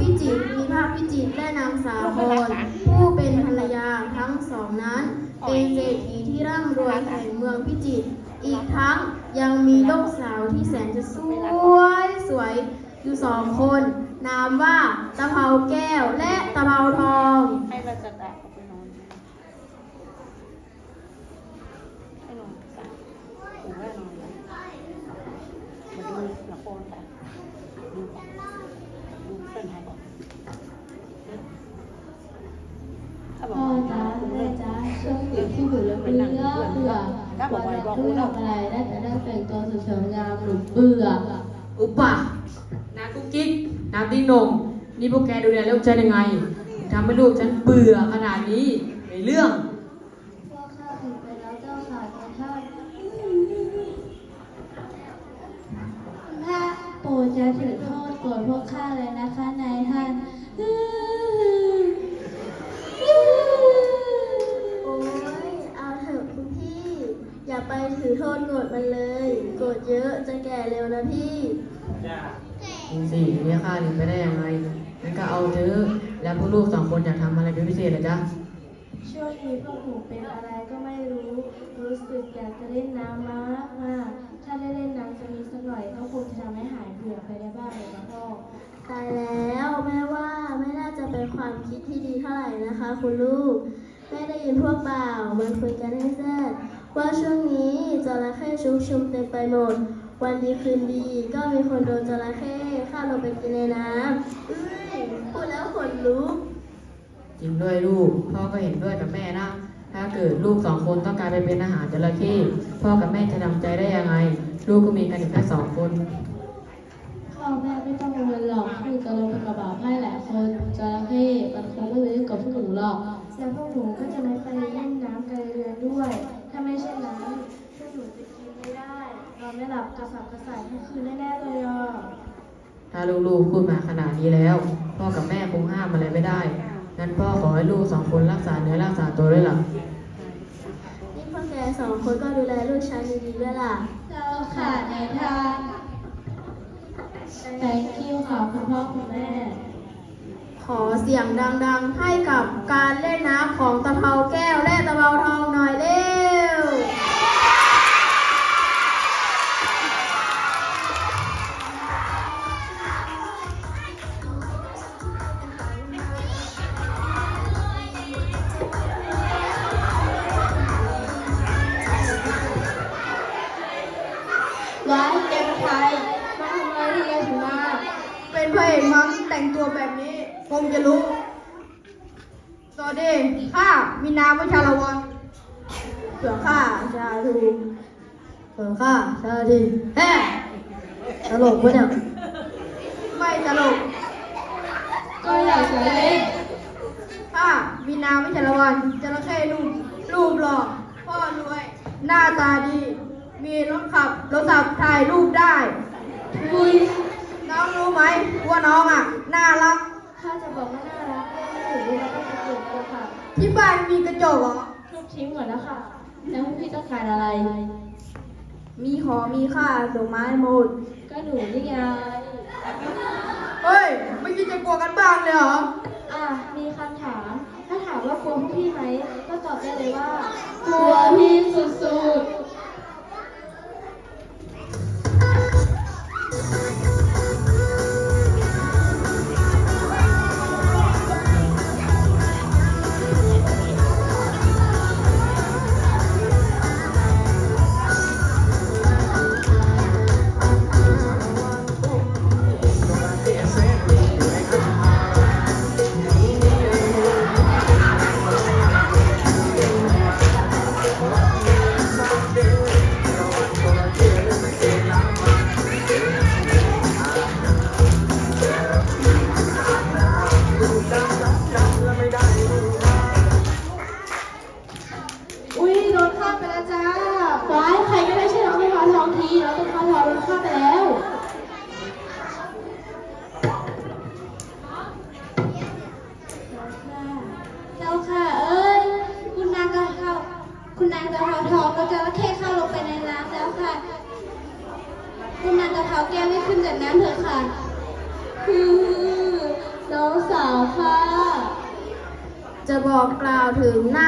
พิจิตรมีพระพิจิตรและนางสาวพรผู้เป็นภรรยาทั้งสองนั้น เป็นเศรษฐีที่ร่ำรวยแห่งเมืองพิจิตรอีกทั้งยังมีลูกสาวที่แสนจะสวยสวยอยู่สองคน นามว่าตะเภาแก้วและตะเภาทอง ให้เราจะตะเอาไปนอนให้นอนสามผมว่านอนแล้วมาดูละครกันดูก่อนดูเส้นทางก่อนถ้าบอก พ่อ ว่า จ๊ะแม่จ๊ะช่วงนี้ที่อยู่แล้วเบื่อเบื่อวัน วันไม่ทำอะไรได้แต่นั่งแต่งตัวสวยๆงามหนูเบื่ออุปะนากุ๊กกิ๊กนาติ้งนงนี่พวกแกดูแลลูกฉันยังไงทำให้ลูกฉันเบื่อขนาดนี้ในเรื่องพ่อข้าผิดไปแล้วเจ้าค่ะนาท่านพระโปรดจะถือโทษโกรธพวกข้าเลยนะคะนายท่าน โอ้ยเอาเถอะคุณพี่ อย่าไปถือโทษโกรธมันเลย โกรธเยอะจะแก่เร็วนะพี่จริงสิเนี่ยข้าหนีไปได้ยังไงงั้นก็เอาเถอะแล้วพวกลูกสองคนอยากทำอะไรเป็นพิเศษเหรอจ๊ะช่วงนี้พวกหนูเป็นอะไรก็ไม่รู้ รู้สึกอยากจะเล่นน้ำมากมากถ้าได้เล่นน้ำจะมีสักหน่อยก็คงจะทำให้หายเบื่อไปได้บ้างเลยนะพ่อตายแล้วแม่ว่าไม่น่าจะเป็นความคิดที่ดีเท่าไหร่นะคะ คุณลูกแม่ได้ยินพวกบ่าวมันคุยกันให้แซ่บ ว่าช่วงนี้จระเข้ชุกชุมเต็มไปหมด วันดีคืนดีก็มีคนโดนจระเข้ฆ่าลงไปกินในน้ำอุ้ยพูดแล้วขนลุกจริงด้วยลูก พ่อก็เห็นด้วยกับแม่นะ ถ้าเกิดลูกสองคนต้องกลายไปเป็นอาหารจระเข้พ่อกับแม่จะทำใจได้ยังไง ลูกก็มีกันอยู่แค่สองคนพ่อแม่ไม่ต้องกังวลหรอกคือจะลงเป็นกระบาให้หลายคนจระเข้มันคงไม่รู้กับพวกหนูหรอกแล้วพวกหนูก็จะไม่ไปเล่นน้ำไกลเรือด้วย ถ้าไม่เช่นนั้นพวกหนูจะกินไม่ได้นอนไม่หลับกระสับกระส่ายทั้งคืนแน่ๆเลยอะถ้าลูกๆพูดมาขนาดนี้แล้ว พ่อกับแม่คงห้ามอะไรไม่ได้งั้นพ่อขอให้ลูกสองคนรักษาเนื้อรักษาตัวด้วยล่ะนี่พวกแกสองคนก็ดูแลลูกฉันดีๆด้วยล่ะเจ้าค่ะนายท่าน thank you ค่ะคุณพ่อคุณแม่ ขอเสียงดังๆ ให้กับการเล่นน้ำของตะเภาแก้ว ตัวแบบนี้คงจะรู้ สวัสดีข้ามีนามว่าชาละวันเสือข้าชาทูเสือข้าชาทีแฮ่ตลกปะเนี่ยไม่ตลกก็อยากจะเล่นข้ามีนามว่าชาละวันจระเข้รูปรูปหล่อพ่อรวย หน้าตาดี มีรถขับรถสับถ่ายรูปได้คุย น้องรู้ไหมว่าน้องอะน่ารัก ถ้าจะบอกว่าน่ารักก็ไม่ถึงเวลาต้องเกิดตัวค่ะที่บ้านมีกระจกเหรอ ทุบทิ้งหมดแล้วค่ะ แล้วพี่ต้องการอะไร มีขอมีค่าส่งไม้หมด ก็หนูนี่ไงเฮ้ย ไม่คิดจะกลัวกันบ้างเลยเหรอ อะ มีคำถาม ถ้าถามว่ากลัวพวกพี่ไหม ก็ตอบได้เลยว่ากลัวพี่สุดๆ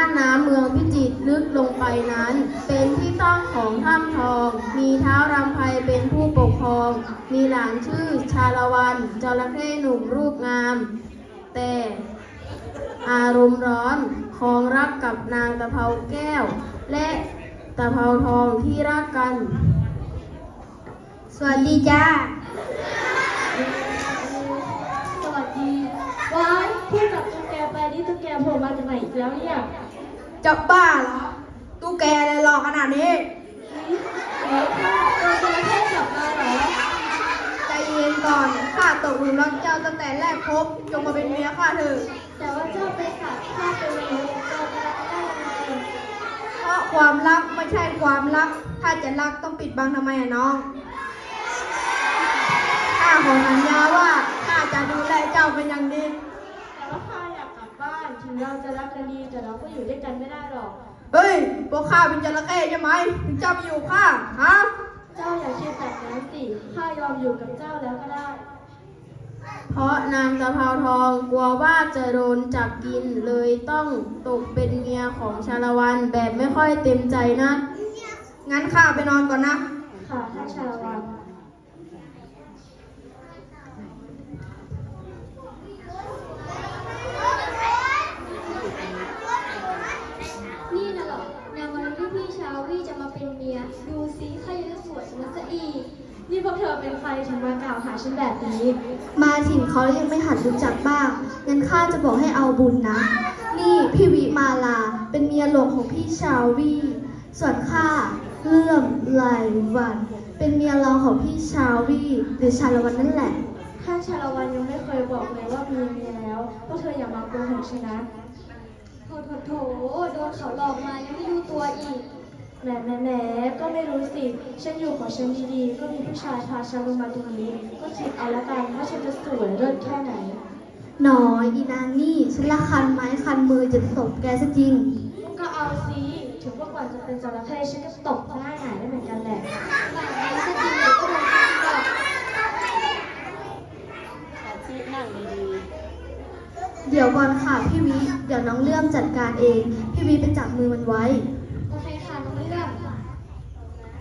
น้าน้ำเมืองพิจิตรลึกลงไปนั้น เป็นที่ตั้งของถ้ำทอง มีเท้าวรำไพเป็นผู้ปกครอง มีหลานชื่อชาละวันจระเข้หนุ่มรูปงาม แต่อารมณ์ร้อนคองรักกับนางตะเภาแก้ว และตะเภาทองที่รักกัน สวัสดีจ้า สวัสดีว้ายพูดกับตุ๊กแกไปนี่ตุ๊กแกโผล่มาจากไหนอีกแล้วเนี่ย จับบ้าเหรอตู้แกเลยหลอกขนาดนี้เฮ้ยตัวจระเข้กลับมาเหรอใจเย็นก่อนข้าตกหลุมรักเจ้าตั้งแต่แรกพบ จงมาเป็นเมียข้าเถอะแต่ว่าเจ้าเป็นสัตว์ข้าเป็นมนุษย์เจ้าจะรักได้ยังไงเพราะความรักไม่ใช่ความรัก ถ้าจะรักต้องปิดบังทำไมอะน้องข้าขอสัญญาว่าข้าจะดูแลเจ้าเป็นอย่างดี เราจะรักกันดีแต่เราก็อยู่ด้วยกันไม่ได้หรอก เฮ้ยพวกข้าเป็นจระเข้ใช่ไหมถึงเจ้าไปอยู่ข้าฮะเจ้าอย่าคิดแบบนั้นสิข้ายอมอยู่กับเจ้าแล้วก็ได้ เพราะนางตะเภาทองกลัวว่าจะโดนจับกินเลยต้องตกเป็นเมียของชาละวันแบบไม่ค่อยเต็มใจนะ งั้นข้าไปนอนก่อนนะ ค่ะท่านชาละวันนี่ นี่พวกเธอเป็นใครถึงมากล่าวหาฉันแบบนี้ มาถิ่นเขาแล้วยังไม่หัดรู้จักบ้างงั้นข้าจะบอกให้เอาบุญนะ นี่พี่วิมาลาเป็นเมียหลวงของพี่ชาวีส่วนข้าเลื่อมไหลวัน เป็นเมียรองของพี่ชาวีหรือชาละวันนั่นแหละท่านชาละวันยังไม่เคยบอกเลยว่ามีเมียแล้วพวกเธออย่ามาโกหกฉันนะโถโถโถโดนเขาหลอกมายังไม่รู้ตัวอีก แหมแหมแหมก็ไม่รู้สิ ฉันอยู่ของฉันดีๆ ก็มีผู้ชายพาฉันลงมาตรงนี้ ก็คิดเอาละกันว่าฉันจะสวยเลิศแค่ไหนน้อยอีนางนี่ฉันละคันไม้คันมือจะตบแกซะจริง ก็เอาสิถึงว่าก่อนจะเป็นจระเข้ฉันก็ตกหน้าหงายได้เหมือนกันแหละปากนี้ซะจริงเดี๋ยวก็โดนกินหรอกอาชีพนั่งดีเดี๋ยวก่อนค่ะพี่วิ เดี๋ยวน้องเลื่อมจัดการเอง พี่วิไปจับมือมันไว้ โอเคค่ะน้องเลือก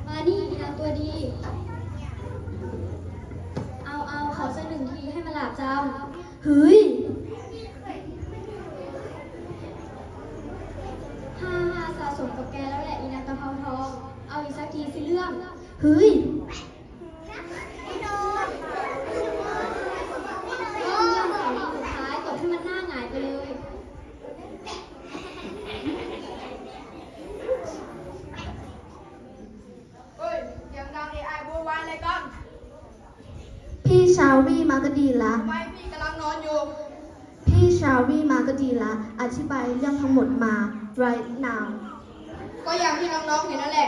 มานี่อีนางตัวดี เอาเอาขอสักหนึ่งทีให้มันหลาบจำ เฮ้ย ห้าห้าสะสมกับแกแล้วแหละอีนางตะเภาทอง เอาอีกสักทีสิเรื่อง เฮ้ย เรื่องสองทีสุดท้ายตบให้มันหน้าหงายไปเลย เฮ้ยเสียงดังเอไอโวยวายอะไรกัน พี่ชาวีมาก็ดีละ ทำไมพี่กำลังนอนอยู่ พี่ชาวีมาก็ดีละ อธิบายเรื่องทั้งหมดมา right now ก็อย่างที่น้องๆเห็นนั่นแหละ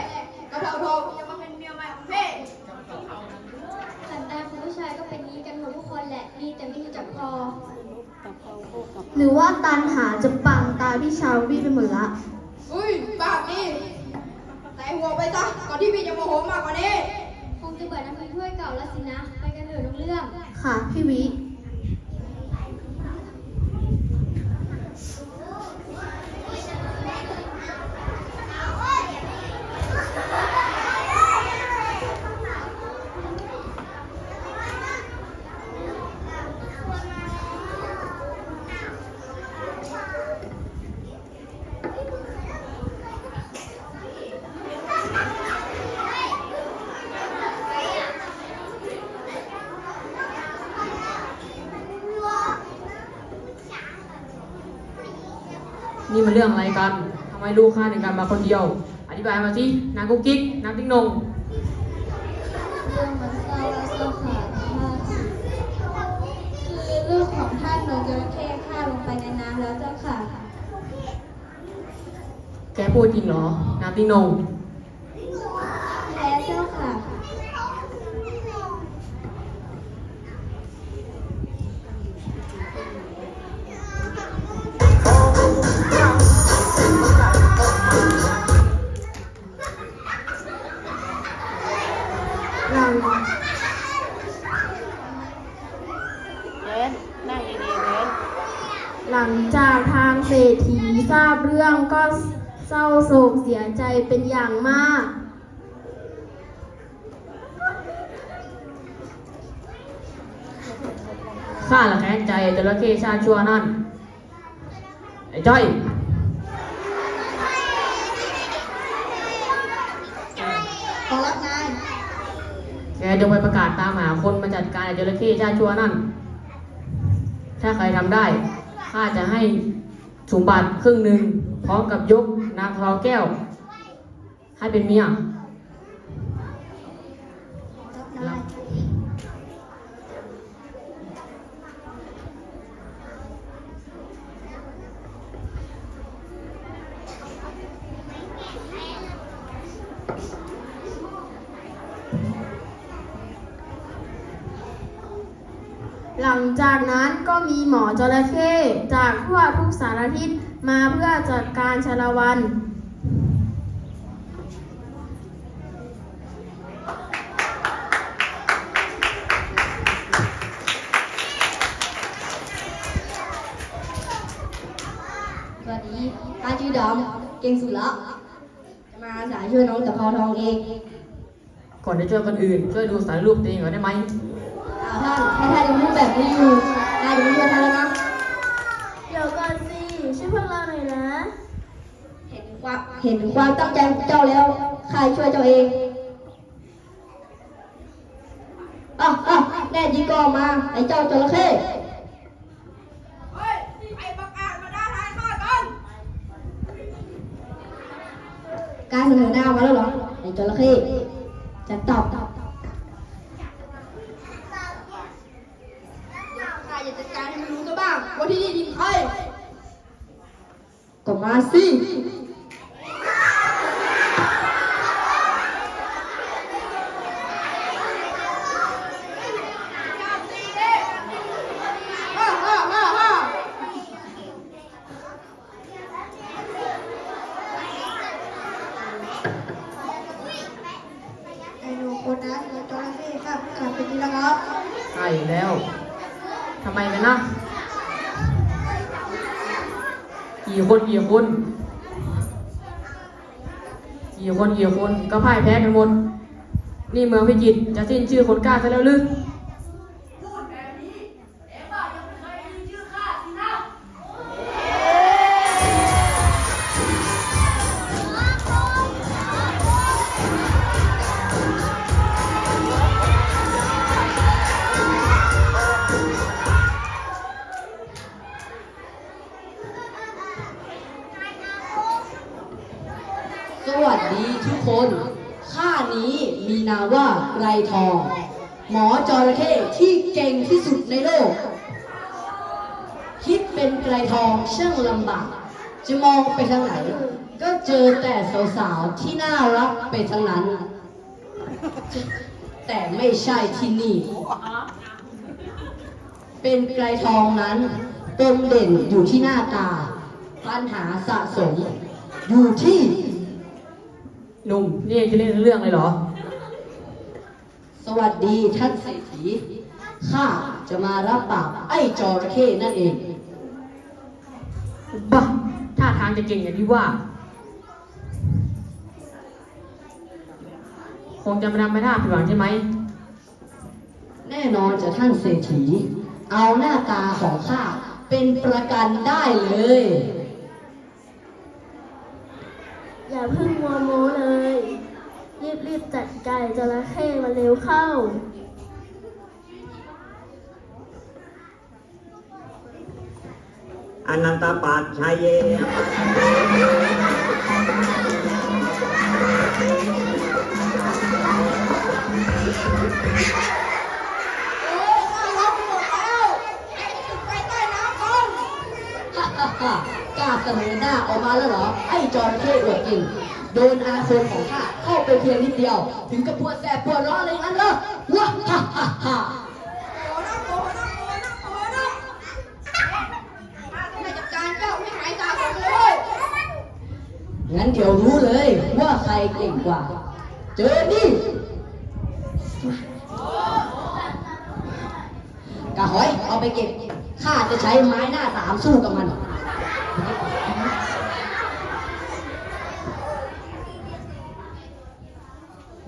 กระเพราทองจะมาเป็นเมียใหม่ของพี่สันดานของผู้ชายก็เป็นนี้กันหมดทุกคนแหละดีแต่ไม่รู้จักพอๆกับเขาโคกับหรือว่าตันหาจะปังตาพี่ชาวีไปหมดละ อุ้ยปากนี่ใส่หัวไปซะก่อนที่พี่จะโมโหมากกว่านี้ คงจะเบื่อน้ำพริกถ้วยเก่าแล้วสินะ ไปกันเถอะน้องเรื่อง ค่ะ พี่วิ มันเรื่องอะไรกันทำไมลูกข้าถึงกลับมาคนเดียว อธิบายมาสินางกุ๊กกิ๊กนางติ๊งนงเรื่องมันเศร้าและเศร้าขาดท่านคือลูกของท่านโดนจระเข้ฆ่าลงไปในน้ำแล้วเจ้าค่ะ แกพูดจริงเหรอนางติ๊งนง เศร้าโศกเสียใจเป็นอย่างมาก ข้าละแค้นใจจระเข้ชาติชั่วนั่น ไอ้จ้อยขอรับนายแกจงไปประกาศตามหาคนมาจัดการไอ้จระเข้ชาติชั่วนั่น ถ้าใครทำได้ ข้าจะให้สมบัติครึ่งหนึ่งพร้อมกับยกนาง ทองแก้ว ให้เป็นเมียหลังจากนั้นก็มีหมอจระเข้จากทั่วทุกสารทิศมาเพื่อจัดการชาละวัน ก่อนจะช่วยคนอื่น ช่วยดูสารรูปตัวเองก่อนได้ไหมอ้าวท่านถ้าท่านยังพูดแบบนี้อยู่นายจะไม่ช่วยท่านแล้วนะเดี๋ยวก่อนสิช่วยพวกเราหน่อยนะ เห็นความเห็นถึงความตั้งใจของเจ้าแล้วข้าช่วยเจ้าเองอะอะแน่จริงก็ออกมาไอ้เจ้าจระเข้การเสนอหน้ามาแล้วเหรอไอ้จระเข้ จะตอบข้าจะจัดการให้มันรู้ก็บ้างว่าที่นี่ดินใครก็มาสิ ไอ้หนูคนนั้นเหมือนจระเข้ครับกลับไปดีแล้วครับ ใช่แล้ว ทำไมกันนะ กี่คนกี่คนกี่คนกี่คนก็พ่ายแพ้กันหมดนี่เมืองพิจิตรจะสิ้นชื่อคนกล้าซะแล้วหรือ ไปทางไหน ก็เจอแต่สาวๆที่น่ารักไปทั้งนั้น แต่ไม่ใช่ที่นี่ เป็นไกรทองนั้นปมเด่นอยู่ที่หน้าตา ปัญหาสะสม อยู่ที่หนุ่มนี่เองจะเล่นเรื่องเลยเหรอ สวัสดีท่านเศรษฐีข้าจะมารับปราบไอ้จระเข้นั่นเองบ้าท่าทางจะเก่งอย่างที่ว่า คงจะมาทำให้ท่าผิดหวังใช่ไหม แน่นอนจะท่านเศรษฐี เอาหน้าตาของข้าเป็นประกันได้เลย อย่าเพิ่งมัวโมเลย รีบรีบๆจัดการจระเข้มาเร็วเข้า อนันตปัจชัยเยฮ่าฮ่าฮ่ากล้าเสนอหน้าออกมาแล้วเหรอ ไอ้จระเข้อวดก่งโดนอาคมของข้าเข้าไปเพียงนิดเดียว ถึงกับปวดแสบปวดร้อนอะไรงั้นเหรอว้าฮ่าฮ่าฮ่า ไม่จัดการเจ้าไม่หายตาผมเลย งั้นเดี๋ยวรู้เลยว่าใครเก่งกว่า เจอนี่กะหอยเอาไปเก็บ ข้าจะใช้ไม้หน้าสามสู้กับมัน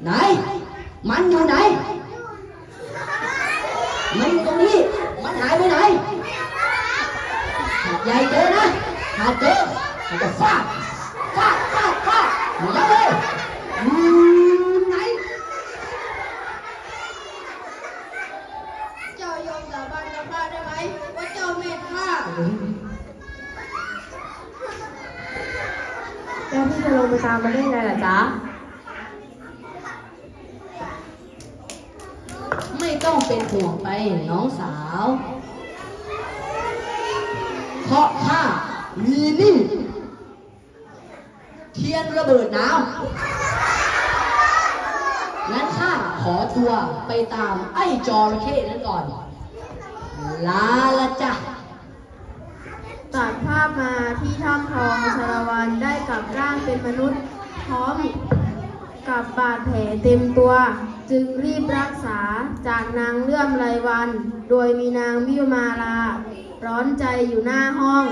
ไหน มันอยู่ไหนอยู่ตรงนี้ มันหายไปไหนหาดใหญ่เจอนะหาดเจอมันจะฟาดฟาดฟาดฟาดหนียับเลยอืมไหน เจ้ายอมสาบานกับข้าได้ไหมว่าเจ้าเม็ดข้า แล้วพี่จะลงไปตามมาได้ไงล่ะจ๊ะ ไม่ต้องเป็นห่วงไปน้องสาว เพราะข้ามีนี่ เทียนระเบิดน้ำงั้น ขอตัวไปตามไอ้จระเข้นั้นก่อน ลาละจ้ะตัดภาพมาที่ถ้ำทองชาละวันได้กลับร่างเป็นมนุษย์ พร้อมกับบาดแผลเต็มตัว จึงรีบรักษาจากนางเลื่อมไรวัน โดยมีนางวิวมาลา ร้อนใจอยู่หน้าห้อง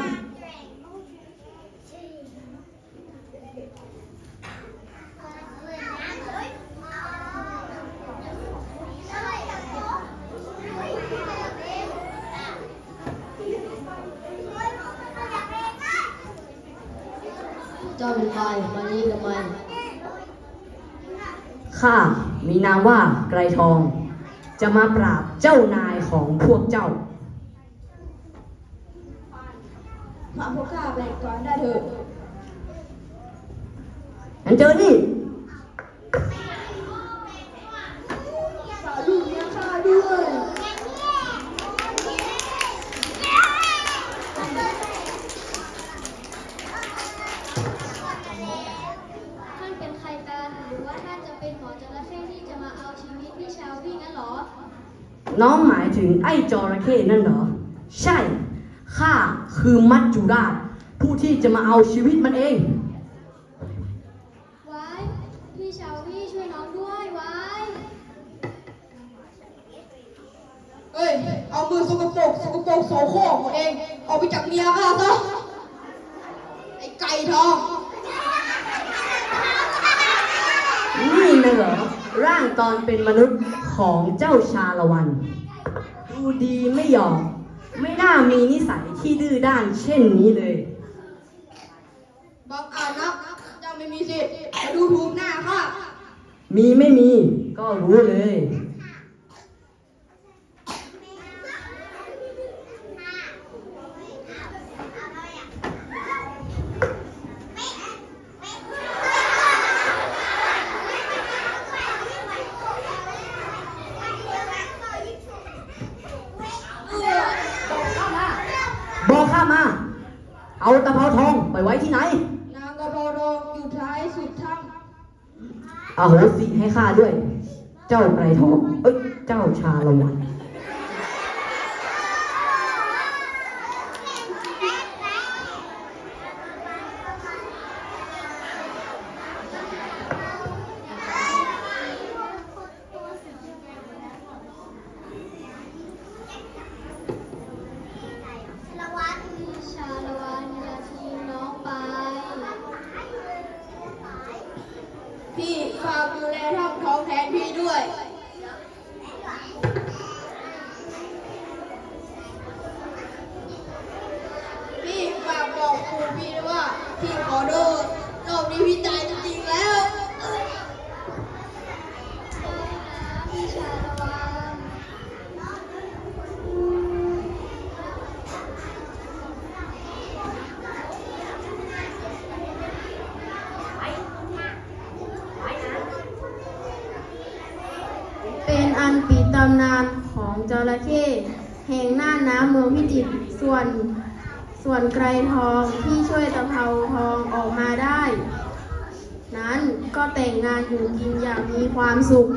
เจ้าเป็นใครมานี่ทำไมข้ามีนามว่าไกรทอง จะมาปราบเจ้านายของพวกเจ้า มาพวกข้าไปก่อนได้เถอะงั้นเจอนี่ ฝากลูกเลี้ยงข้าด้วย ท่านเป็นใครกัน หรือว่าท่านจะเป็นหมอจระเข้ที่จะมาเอาชีวิตพี่ชาววี่งั้นเหรอ น้องหมายถึงไอ้จระเข้นั่นเหรอ ใช่ ข้าคือมัจจุราช ผู้ที่จะมาเอาชีวิตมันเอง ไว้ พี่ชาววี่ช่วยน้องด้วยไว้ เอ้ย เอามือสกปรกสกปรกโสโครกของเอง ออกไปจากเมียข้าซะ ไอ้ไก่ทอง นี่นะเหรอ ร่างตอนเป็นมนุษย์ของเจ้าชาละวันดูดีไม่ยอมไม่น่ามีนิสัยที่ดื้อด้านเช่นนี้เลยบังอาจนักเจ้าไม่มีสิทธิ์มาดูถูกหน้าข้ามีไม่มีก็รู้เลย บอกข้ามา เอาตะเภาทองไปไว้ที่ไหน นางกระเพราทองอยู่ท้ายสุดถ้ อา โหสิให้ข้าด้วย เจ้าไกรทอง เอ้ย เจ้าชาละวัน พี่ชาละวันอย่าทิ้งน้องไปำพี่ฝากดูแลถ้ำทองแทนพี่ด้วย พี่ฝากบอกครูพี่ด้วยว่า พี่ขอโทษรอบนี้พี่ตายจริงๆแล้ว พี่ชาละวัน เป็นอันปิดตำนานของจระเข้แห่งหน้า น้ำเมืองพิจิตรส่วนส่วนไกรทองที่ช่วยตะเภาทองออกมาได้ นั้นก็แต่งงานอยู่กินอย่างมีความสุข